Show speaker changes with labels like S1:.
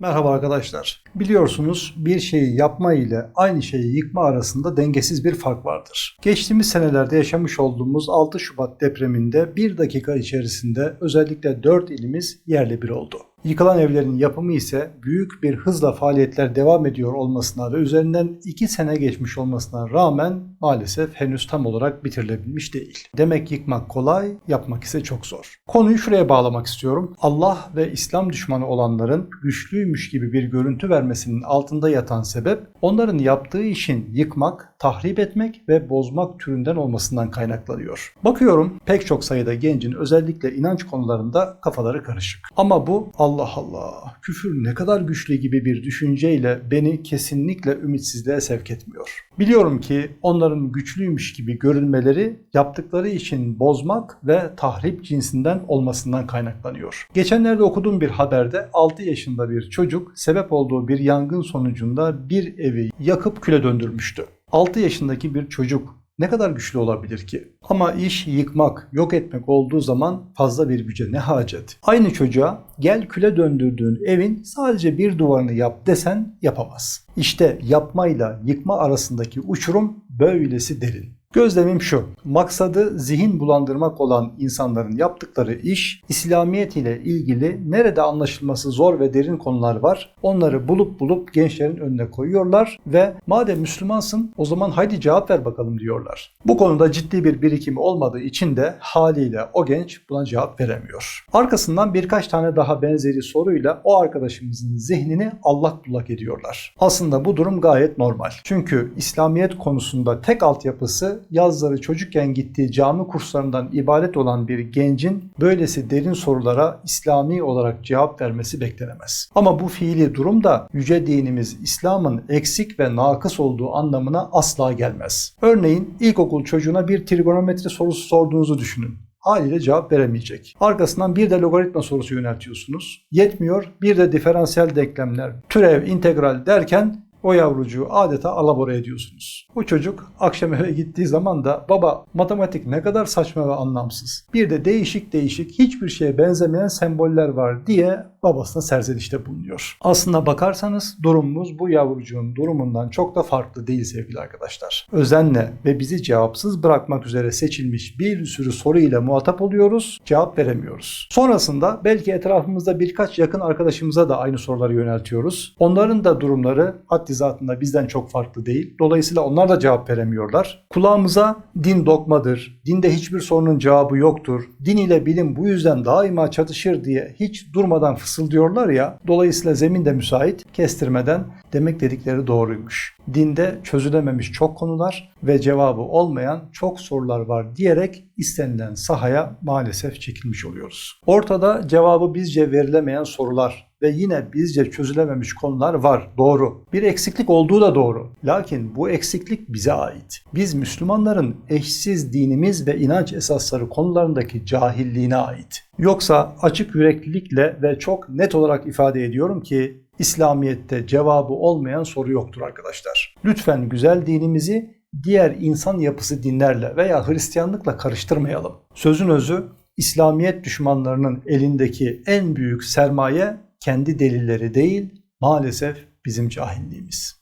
S1: Merhaba arkadaşlar. Biliyorsunuz bir şeyi yapma ile aynı şeyi yıkma arasında dengesiz bir fark vardır. Geçtiğimiz senelerde yaşamış olduğumuz 6 Şubat depreminde bir dakika içerisinde özellikle 4 ilimiz yerle bir oldu. Yıkılan evlerin yapımı ise büyük bir hızla faaliyetler devam ediyor olmasına ve üzerinden 2 sene geçmiş olmasına rağmen maalesef henüz tam olarak bitirilebilmiş değil. Demek yıkmak kolay, yapmak ise çok zor. Konuyu şuraya bağlamak istiyorum. Allah ve İslam düşmanı olanların güçlüymüş gibi bir görüntü vermesinin altında yatan sebep onların yaptığı işin yıkmak, tahrip etmek ve bozmak türünden olmasından kaynaklanıyor. Bakıyorum pek çok sayıda gencin özellikle inanç konularında kafaları karışık. Ama bu Allah Allah küfür ne kadar güçlü gibi bir düşünceyle beni kesinlikle ümitsizliğe sevk etmiyor. Biliyorum ki onların güçlüymüş gibi görünmeleri yaptıkları için bozmak ve tahrip cinsinden olmasından kaynaklanıyor. Geçenlerde okuduğum bir haberde 6 yaşında bir çocuk sebep olduğu bir yangın sonucunda bir evi yakıp küle döndürmüştü. 6 yaşındaki bir çocuk ne kadar güçlü olabilir ki? Ama iş yıkmak, yok etmek olduğu zaman fazla bir güce ne hacet? Aynı çocuğa gel küle döndürdüğün evin sadece bir duvarını yap desen yapamaz. İşte yapmayla yıkma arasındaki uçurum böylesi derin. Gözlemim şu, maksadı zihin bulandırmak olan insanların yaptıkları iş, İslamiyet ile ilgili nerede anlaşılması zor ve derin konular var, onları bulup bulup gençlerin önüne koyuyorlar ve madem Müslümansın o zaman haydi cevap ver bakalım diyorlar. Bu konuda ciddi bir birikimi olmadığı için de haliyle o genç buna cevap veremiyor. Arkasından birkaç tane daha benzeri soruyla o arkadaşımızın zihnini allak bullak ediyorlar. Aslında bu durum gayet normal. Çünkü İslamiyet konusunda tek altyapısı yazları çocukken gittiği cami kurslarından ibaret olan bir gencin böylesi derin sorulara İslami olarak cevap vermesi beklenemez. Ama bu fiili durum da yüce dinimiz İslam'ın eksik ve nakıs olduğu anlamına asla gelmez. Örneğin ilkokul çocuğuna bir trigonometri sorusu sorduğunuzu düşünün haliyle cevap veremeyecek. Arkasından bir de logaritma sorusu yöneltiyorsunuz. Yetmiyor bir de diferansiyel denklemler, türev, integral derken o yavrucuğu adeta alabora ediyorsunuz. Bu çocuk akşam eve gittiği zaman da baba matematik ne kadar saçma ve anlamsız. Bir de değişik değişik hiçbir şeye benzemeyen semboller var diye babasına serzenişte bulunuyor. Aslına bakarsanız durumumuz bu yavrucuğun durumundan çok da farklı değil sevgili arkadaşlar. Özenle ve bizi cevapsız bırakmak üzere seçilmiş bir sürü soru ile muhatap oluyoruz, cevap veremiyoruz. Sonrasında belki etrafımızda birkaç yakın arkadaşımıza da aynı soruları yöneltiyoruz. Onların da durumları haddi zatında bizden çok farklı değil. Dolayısıyla onlar da cevap veremiyorlar. Kulağımıza din dogmadır, dinde hiçbir sorunun cevabı yoktur, din ile bilim bu yüzden daima çatışır diye hiç durmadan fısıldıyorlar ya. Dolayısıyla zemin de müsait kestirmeden demek dedikleri doğruymuş. Dinde çözülememiş çok konular ve cevabı olmayan çok sorular var diyerek istenilen sahaya maalesef çekilmiş oluyoruz. Ortada cevabı bizce verilemeyen sorular ve yine bizce çözülememiş konular var. Doğru. Bir eksiklik olduğu da doğru. Lakin bu eksiklik bize ait. Biz Müslümanların eşsiz dinimiz ve inanç esasları konularındaki cahilliğine ait. Yoksa açık yüreklilikle ve çok net olarak ifade ediyorum ki İslamiyet'te cevabı olmayan soru yoktur arkadaşlar. Lütfen güzel dinimizi diğer insan yapısı dinlerle veya Hristiyanlıkla karıştırmayalım. Sözün özü İslamiyet düşmanlarının elindeki en büyük sermaye kendi delilleri değil, maalesef bizim cahilliğimiz.